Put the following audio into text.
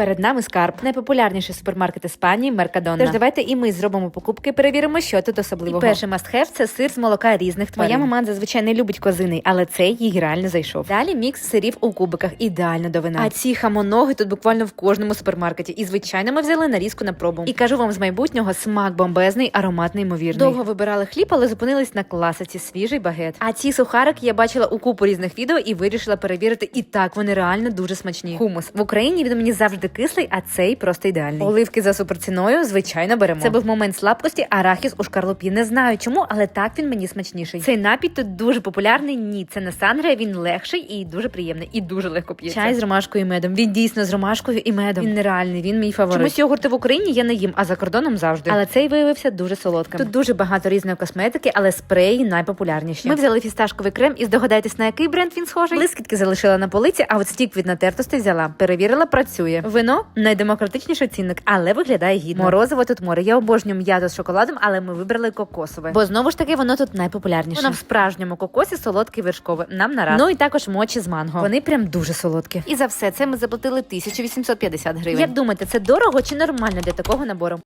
Перед нами скарб, найпопулярніший супермаркет Іспанії Меркадона. Тож давайте і ми зробимо покупки, перевіримо, що тут особливого. І перший must-have – це сир з молока різних тварин. Моя мама зазвичай не любить козиний, але цей їй реально зайшов. Далі мікс сирів у кубиках, ідеально до вина. А ці хамоноги тут буквально в кожному супермаркеті. І звичайно, ми взяли нарізку на пробу. І кажу вам з майбутнього смак бомбезний, аромат неймовірний. Довго вибирали хліб, але зупинились на класиці свіжий багет. А ці сухарики я бачила у купу різних відео і вирішила перевірити. І так вони реально дуже смачні. Хумус в Україні він мені завжди кислий, а цей просто ідеальний. Оливки за суперціною, звичайно, беремо. Це був момент слабкості, арахіс у шкарлупі. Не знаю чому, але так він мені смачніший. Цей напій тут дуже популярний. Ні, це не сангрія, він легший і дуже приємний, і дуже легко п'ється. Чай з ромашкою і медом. Він дійсно з ромашкою і медом. Він нереальний, він мій фаворит. Чомусь йогурти в Україні я не їм, а за кордоном завжди. Але цей виявився дуже солодким. Тут дуже багато різної косметики, але спреї найпопулярніші. Ми взяли фісташковий крем і здогадайтесь, на який бренд він схожий. Блискітки залишила на полиці, а от стік від натертості взяла. Перевірила, працює. Вино найдемократичніший цінник, але виглядає гідно. Морозиво тут море. Я обожнюю м'ято з шоколадом, але ми вибрали кокосове. Бо знову ж таки воно тут найпопулярніше. Воно в справжньому кокосі солодкий вершкове. Нам на раз. Ну і також мочі з манго. Вони прям дуже солодкі. І за все це ми заплатили 1850 гривень. Як думаєте, це дорого чи нормально для такого набору?